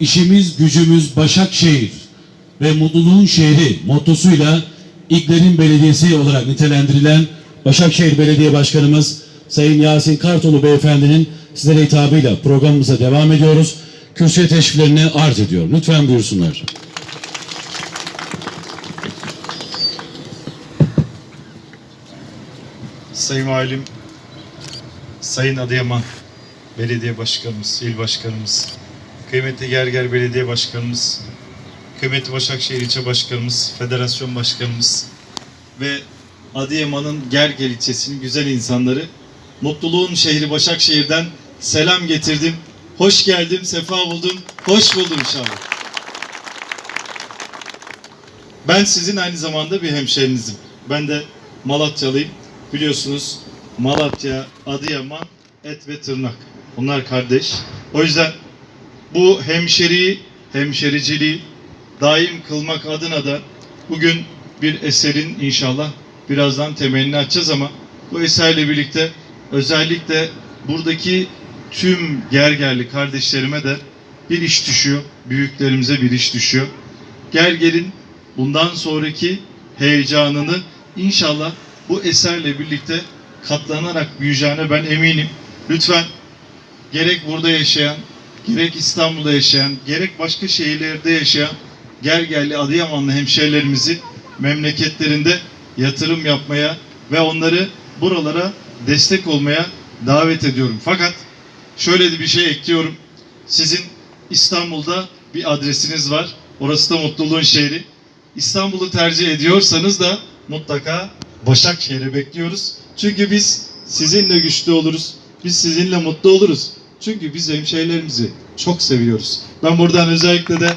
işimiz gücümüz Başakşehir ve mutluluğun şehri mottosuyla İlklerin Belediyesi olarak nitelendirilen Başakşehir Belediye Başkanımız Sayın Yasin Kartoğlu Beyefendinin sizlere hitabıyla programımıza devam ediyoruz. Kürsüye teşriflerini arz ediyorum. Lütfen buyursunlar. Sayın Valim, Sayın Adıyaman Belediye Başkanımız, İl Başkanımız, kıymetli Gerger Belediye Başkanımız, kıymetli Başakşehir İlçe Başkanımız, Federasyon Başkanımız ve Adıyaman'ın Gerger ilçesinin güzel insanları, mutluluğun şehri Başakşehir'den selam getirdim. Hoş geldim, sefa buldum, hoş buldum inşallah. Ben sizin aynı zamanda bir hemşerinizim. Ben de Malatyalıyım. Biliyorsunuz Malatya, Adıyaman, et ve tırnak. Bunlar kardeş. O yüzden bu hemşeriyi, hemşericiliği daim kılmak adına da bugün bir eserin inşallah birazdan temelini açacağız ama bu eserle birlikte özellikle buradaki tüm gergerli kardeşlerime de bir iş düşüyor. Büyüklerimize bir iş düşüyor. Gerger'in bundan sonraki heyecanını inşallah bu eserle birlikte katlanarak büyüyeceğine ben eminim. Lütfen gerek burada yaşayan, gerek İstanbul'da yaşayan, gerek başka şehirlerde yaşayan Gergerli Adıyamanlı hemşehrilerimizi memleketlerinde yatırım yapmaya ve onları buralara destek olmaya davet ediyorum. Fakat şöyle de bir şey ekliyorum. Sizin İstanbul'da bir adresiniz var. Orası da mutluluğun şehri. İstanbul'u tercih ediyorsanız da mutlaka Başakşehir'i bekliyoruz. Çünkü biz sizinle güçlü oluruz. Biz sizinle mutlu oluruz. Çünkü biz hemşehrilerimizi çok seviyoruz. Ben buradan özellikle de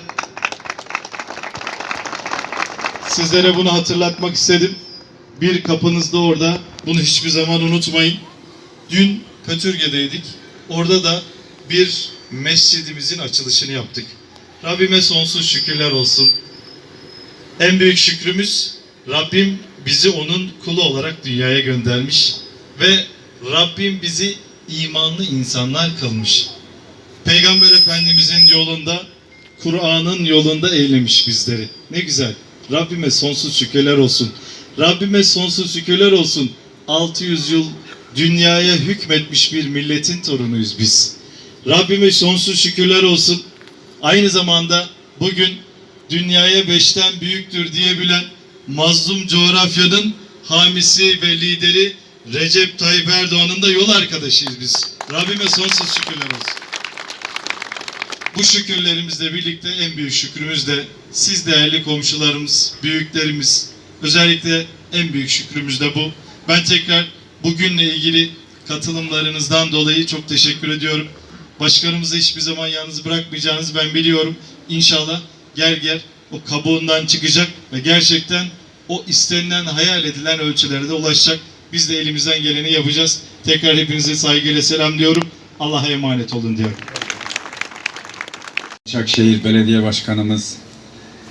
sizlere bunu hatırlatmak istedim. Bir kapınız da orada. Bunu hiçbir zaman unutmayın. Dün Kötürge'deydik. Orada da bir mescidimizin açılışını yaptık. Rabbime sonsuz şükürler olsun. En büyük şükrümüz Rabbim bizi onun kulu olarak dünyaya göndermiş ve Rabbim bizi imanlı insanlar kılmış. Peygamber Efendimizin yolunda, Kur'an'ın yolunda eylemiş bizleri. Ne güzel. Rabbime sonsuz şükürler olsun. Rabbime sonsuz şükürler olsun. 600 yıl dünyaya hükmetmiş bir milletin torunuyuz biz. Rabbime sonsuz şükürler olsun. Aynı zamanda bugün dünyaya beşten büyüktür diyebilen mazlum coğrafyanın hamisi ve lideri Recep Tayyip Erdoğan'ın da yol arkadaşıyız biz. Rabbime sonsuz şükürler olsun. Bu şükürlerimizle birlikte en büyük şükrümüz de siz değerli komşularımız, büyüklerimiz, özellikle en büyük şükrümüz de bu. Ben tekrar bugünle ilgili katılımlarınızdan dolayı çok teşekkür ediyorum. Başkanımızı hiçbir zaman yalnız bırakmayacağınızı ben biliyorum. İnşallah gel gel o kabuğundan çıkacak ve gerçekten o istenilen, hayal edilen ölçülere de ulaşacak. Biz de elimizden geleni yapacağız. Tekrar hepinize saygıyla selamlıyorum. Allah'a emanet olun diyorum. Başakşehir Belediye Başkanımız,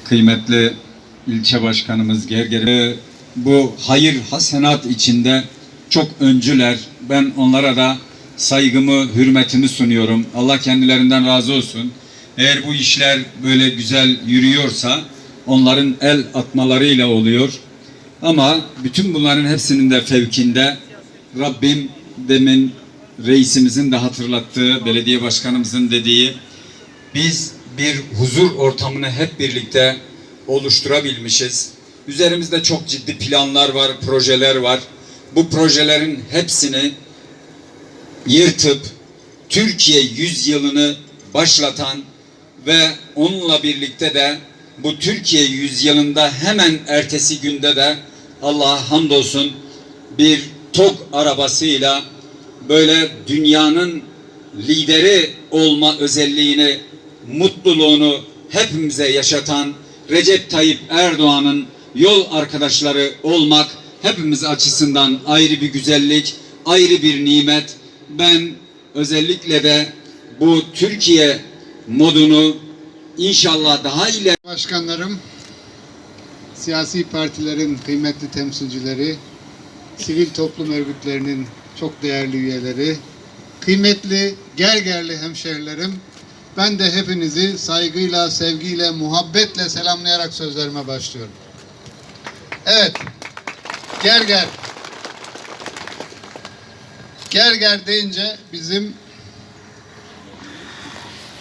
kıymetli ilçe başkanımız Gerger, Ee, bu hayır hasenat içinde çok öncüler. Ben onlara da saygımı, hürmetimi sunuyorum. Allah kendilerinden razı olsun. Eğer bu işler böyle güzel yürüyorsa onların el atmalarıyla oluyor. Ama bütün bunların hepsinin de fevkinde Rabbim demin reisimizin de hatırlattığı, belediye başkanımızın dediği biz bir huzur ortamını hep birlikte oluşturabilmişiz. Üzerimizde çok ciddi planlar var, projeler var. Bu projelerin hepsini yırtıp Türkiye yüzyılını başlatan ve onunla birlikte de bu Türkiye yüzyılında hemen ertesi günde de Allah'a hamdolsun bir TOG arabasıyla böyle dünyanın lideri olma özelliğini, mutluluğunu hepimize yaşatan Recep Tayyip Erdoğan'ın yol arkadaşları olmak hepimiz açısından ayrı bir güzellik, ayrı bir nimet. Ben özellikle de bu Türkiye modunu inşallah daha ileri Başkanlarım, siyasi partilerin kıymetli temsilcileri, sivil toplum örgütlerinin çok değerli üyeleri, kıymetli Gergerli hemşehrilerim, Ben de hepinizi saygıyla, sevgiyle, muhabbetle selamlayarak sözlerime başlıyorum. Evet, Gerger. Gerger deyince bizim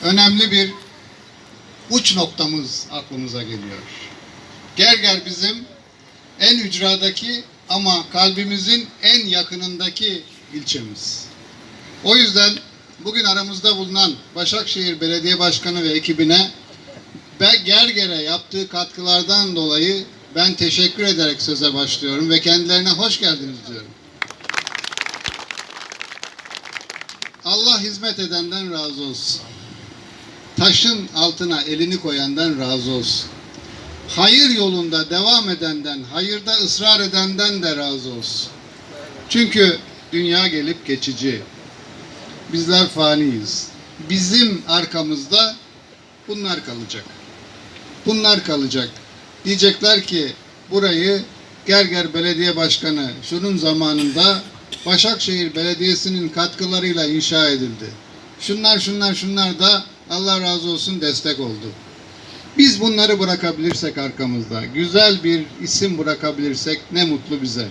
önemli bir uç noktamız aklımıza geliyor. Gerger bizim en ücradaki ama kalbimizin en yakınındaki ilçemiz. O yüzden bugün aramızda bulunan Başakşehir Belediye Başkanı ve ekibine ve Gerger'e yaptığı katkılardan dolayı ben teşekkür ederek söze başlıyorum ve kendilerine hoş geldiniz diyorum. Allah hizmet edenden razı olsun. Taşın altına elini koyandan razı olsun. Hayır yolunda devam edenden, hayırda ısrar edenden de razı olsun. Çünkü dünya gelip geçici. Bizler faniyiz. Bizim arkamızda bunlar kalacak. Bunlar kalacak. Diyecekler ki burayı Gerger Belediye Başkanı şunun zamanında Başakşehir Belediyesi'nin katkılarıyla inşa edildi. Şunlar şunlar şunlar da Allah razı olsun destek oldu. Biz bunları bırakabilirsek arkamızda, güzel bir isim bırakabilirsek ne mutlu bize.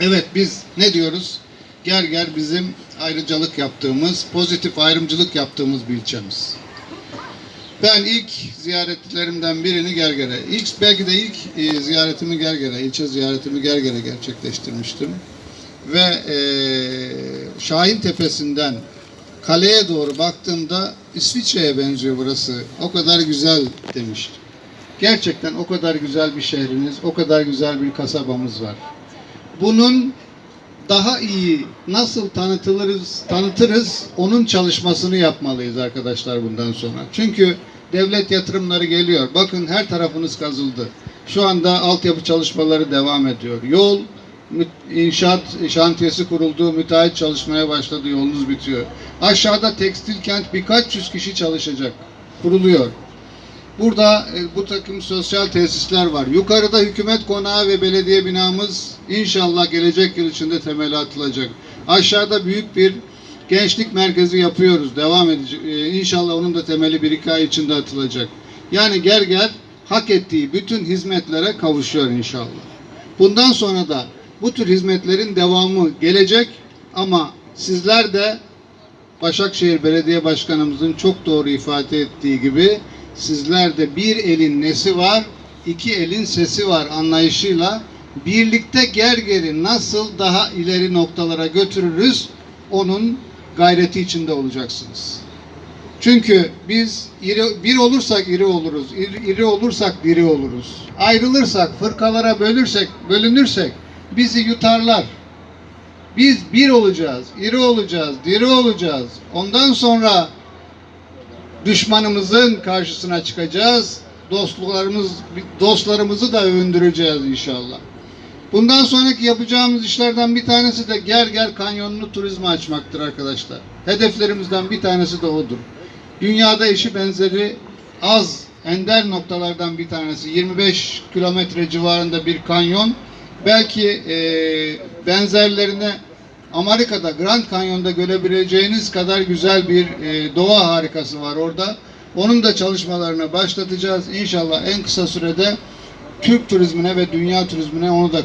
Evet biz ne diyoruz? Gerger bizim ayrıcalık yaptığımız, pozitif ayrımcılık yaptığımız bir ilçemiz. Ben ilk ziyaretlerimden birini Gerger'e, ilk belki de ilk e, ziyaretimi Gerger'e, ilçe ziyaretimi Gerger'e gerçekleştirmiştim. Ve e, Şahin Tepesi'nden kaleye doğru baktığımda İsviçre'ye benziyor burası. O kadar güzel demiştim. Gerçekten o kadar güzel bir şehriniz, o kadar güzel bir kasabamız var. Bunun daha iyi nasıl tanıtılırız, tanıtırız onun çalışmasını yapmalıyız arkadaşlar bundan sonra. Çünkü devlet yatırımları geliyor. Bakın her tarafınız kazıldı. Şu anda altyapı çalışmaları devam ediyor. Yol inşaat şantiyesi kuruldu, müteahhit çalışmaya başladı, yolunuz bitiyor. Aşağıda tekstil kent birkaç yüz kişi çalışacak, kuruluyor. Burada e, bu takım sosyal tesisler var. Yukarıda hükümet konağı ve belediye binamız inşallah gelecek yıl içinde temeli atılacak. Aşağıda büyük bir gençlik merkezi yapıyoruz. Devam edecek. E, İnşallah onun da temeli bir iki ay içinde atılacak. Yani Gerger hak ettiği bütün hizmetlere kavuşuyor inşallah. Bundan sonra da bu tür hizmetlerin devamı gelecek ama sizler de Başakşehir Belediye Başkanımızın çok doğru ifade ettiği gibi sizler de bir elin nesi var, iki elin sesi var anlayışıyla birlikte Gerger'i nasıl daha ileri noktalara götürürüz onun gayreti içinde olacaksınız. Çünkü biz iri, bir olursak iri oluruz, iri, iri olursak diri oluruz. Ayrılırsak, fırkalara bölürsek, bölünürsek bizi yutarlar. Biz bir olacağız, iri olacağız, diri olacağız. Ondan sonra düşmanımızın karşısına çıkacağız. Dostluklarımız, dostlarımızı da övündüreceğiz inşallah. Bundan sonraki yapacağımız işlerden bir tanesi de Gerger Kanyonu'nu turizme açmaktır arkadaşlar. Hedeflerimizden bir tanesi de odur. Dünyada eşi benzeri az, ender noktalardan bir tanesi. 25 kilometre civarında bir kanyon. Belki e, benzerlerine Amerika'da Grand Canyon'da görebileceğiniz kadar güzel bir e, doğa harikası var orada. Onun da çalışmalarına başlatacağız. İnşallah en kısa sürede Türk turizmine ve dünya turizmine onu da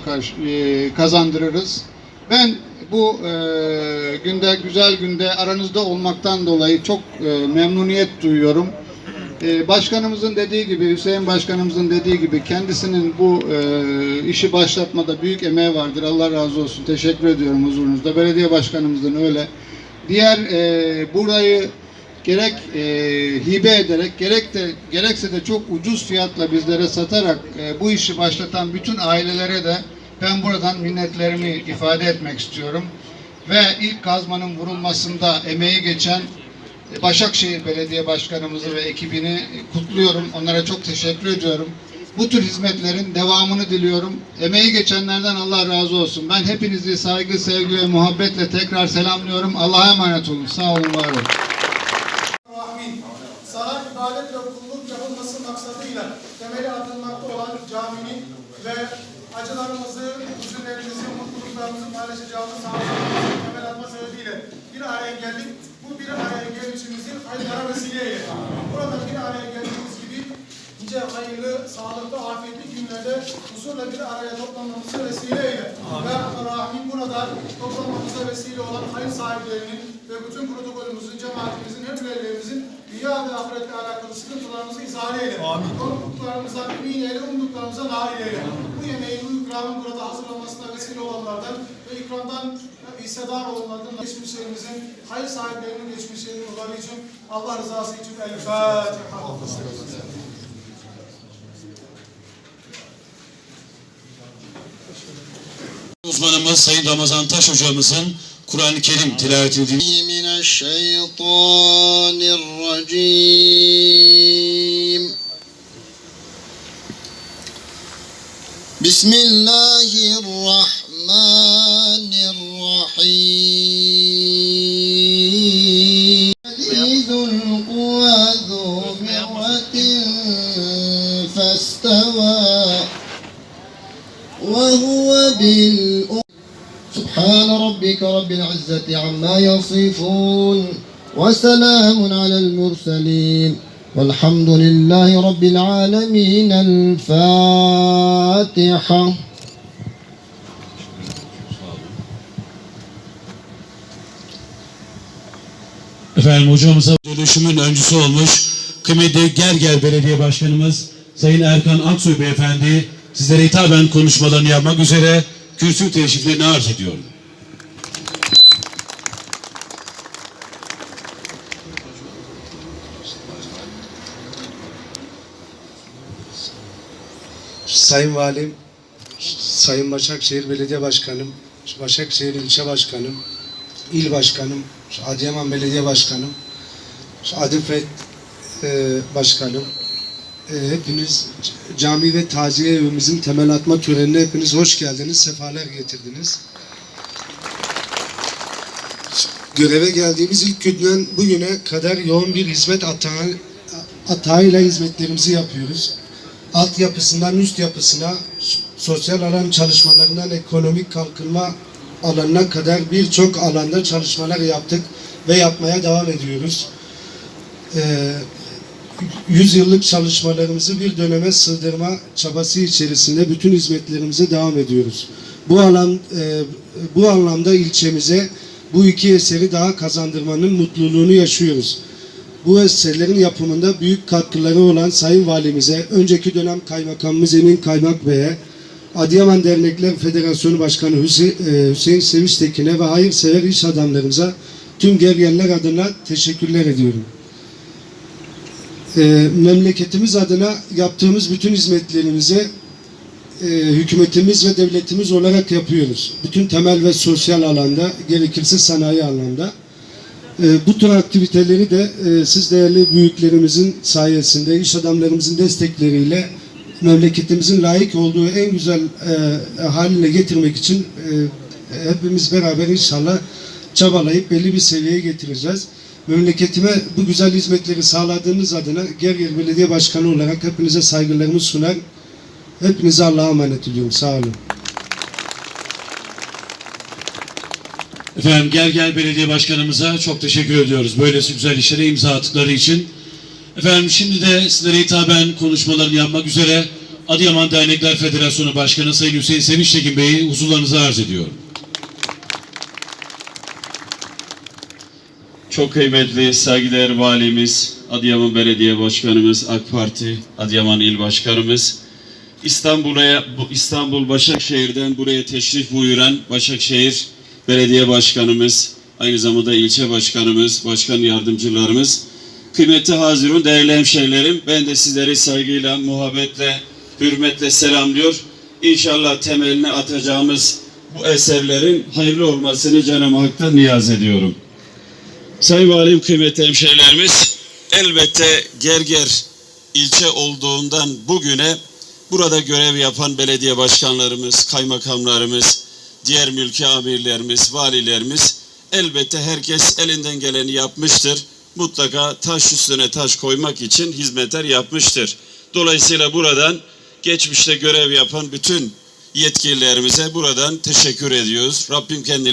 e, kazandırırız. Ben bu e, günde, güzel günde aranızda olmaktan dolayı çok e, memnuniyet duyuyorum. E, başkanımızın dediği gibi, Hüseyin Başkanımızın dediği gibi kendisinin bu e, işi başlatmada büyük emeği vardır. Allah razı olsun. Teşekkür ediyorum huzurunuzda. Belediye Başkanımızın öyle. Diğer e, burayı gerek e, hibe ederek gerek de gerekse de çok ucuz fiyatla bizlere satarak e, bu işi başlatan bütün ailelere de ben buradan minnetlerimi ifade etmek istiyorum. Ve ilk kazmanın vurulmasında emeği geçen Başakşehir Belediye Başkanımızı ve ekibini kutluyorum. Onlara çok teşekkür ediyorum. Bu tür hizmetlerin devamını diliyorum. Emeği geçenlerden Allah razı olsun. Ben hepinizi saygı, sevgi ve muhabbetle tekrar selamlıyorum. Allah'a emanet olun. Sağ olun, var olun. Salat, ibadet ve kulluk yapılması maksadıyla temeli atılmakta olan caminin ve acılarımızı, hüzünlerimizi, mutluluklarımızı paylaşacağımız sağlıklarımızı temel atma sebebiyle bir araya geldik. Bu bir araya gelişimizi hayırlara vesile eyle. Burada bir araya geldiğimiz gibi nice hayırlı, sağlıklı, afiyetli günlerde huzurla bir araya toplanmamıza vesile eyle. Ve Rahim burada toplanmamıza vesile olan hayır sahiplerinin ve bütün protokolümüzün, cemaatimizin, hep üyelerimizin dünya ve ahiretle alakalı sıkıntılarımızı izah eyle. Korktuklarımıza emin eyle, umduklarımıza nail eyle. Bu yemeğin, bu ikramın burada hazırlanmasına vesile olanlardan ve ikramdan hissedar olanlardan geçmişlerimizin, hayır sahiplerinin geçmişlerinin onları için Allah rızası için El Fatiha. Uzmanımız Sayın Ramazan Taş hocamızın Kur'an-ı Kerim tilavetini dinleyelim. يصفون وسلام على المرسلين والحمد لله رب العالمين الفاتحة Efendim hocamıza dönüşümün öncüsü olmuş kıymetli Gerger Belediye Başkanımız Sayın Erkan Aksoy Beyefendi sizlere hitaben konuşmalarını yapmak üzere kürsü teşriflerini arz ediyorum. Sayın Valim, Sayın Başakşehir Belediye Başkanım, Başakşehir İlçe Başkanım, İl Başkanım, Adıyaman Belediye Başkanım, Adifet e, Başkanım, e, hepiniz cami ve taziye evimizin temel atma törenine hepiniz hoş geldiniz, sefalar getirdiniz. Göreve geldiğimiz ilk günden bugüne kadar yoğun bir hizmet atağı, atağıyla hizmetlerimizi yapıyoruz altyapısından üst yapısına, sosyal alan çalışmalarından ekonomik kalkınma alanına kadar birçok alanda çalışmalar yaptık ve yapmaya devam ediyoruz. Ee, 100 yıllık çalışmalarımızı bir döneme sığdırma çabası içerisinde bütün hizmetlerimize devam ediyoruz. Bu alan e, bu anlamda ilçemize bu iki eseri daha kazandırmanın mutluluğunu yaşıyoruz. Bu eserlerin yapımında büyük katkıları olan Sayın Valimize, önceki dönem Kaymakamımız Emin Kaymak Bey'e, Adıyaman Dernekler Federasyonu Başkanı Hüseyin, e, Hüseyin Tekin'e ve hayırsever iş adamlarımıza tüm gergenler adına teşekkürler ediyorum. E, memleketimiz adına yaptığımız bütün hizmetlerimize e, hükümetimiz ve devletimiz olarak yapıyoruz. Bütün temel ve sosyal alanda, gerekirse sanayi alanda. E, bu tür aktiviteleri de e, siz değerli büyüklerimizin sayesinde, iş adamlarımızın destekleriyle memleketimizin layık olduğu en güzel e, haline getirmek için e, hepimiz beraber inşallah çabalayıp belli bir seviyeye getireceğiz. Memleketime bu güzel hizmetleri sağladığınız adına Gerger Belediye Başkanı olarak hepinize saygılarımı sunar. Hepinize Allah'a emanet ediyorum. Sağ olun. Efendim Gerger Belediye Başkanımıza çok teşekkür ediyoruz. Böylesi güzel işlere imza attıkları için. Efendim şimdi de sizlere hitaben konuşmalarını yapmak üzere Adıyaman Dernekler Federasyonu Başkanı Sayın Hüseyin Sevinç Tekin Bey'i huzurlarınıza arz ediyorum. Çok kıymetli saygıdeğer valimiz, Adıyaman Belediye Başkanımız, AK Parti Adıyaman İl Başkanımız, İstanbul'a bu İstanbul Başakşehir'den buraya teşrif buyuran Başakşehir Belediye Başkanımız, aynı zamanda ilçe başkanımız, başkan yardımcılarımız, kıymetli Hazirun, değerli hemşehrilerim, ben de sizleri saygıyla, muhabbetle, hürmetle selamlıyor. İnşallah temelini atacağımız bu eserlerin hayırlı olmasını Cenab-ı Hak'tan niyaz ediyorum. Sayın Valim kıymetli hemşehrilerimiz elbette Gerger ilçe olduğundan bugüne burada görev yapan belediye başkanlarımız, kaymakamlarımız, diğer mülki amirlerimiz, valilerimiz elbette herkes elinden geleni yapmıştır. Mutlaka taş üstüne taş koymak için hizmetler yapmıştır. Dolayısıyla buradan geçmişte görev yapan bütün yetkililerimize buradan teşekkür ediyoruz. Rabbim kendi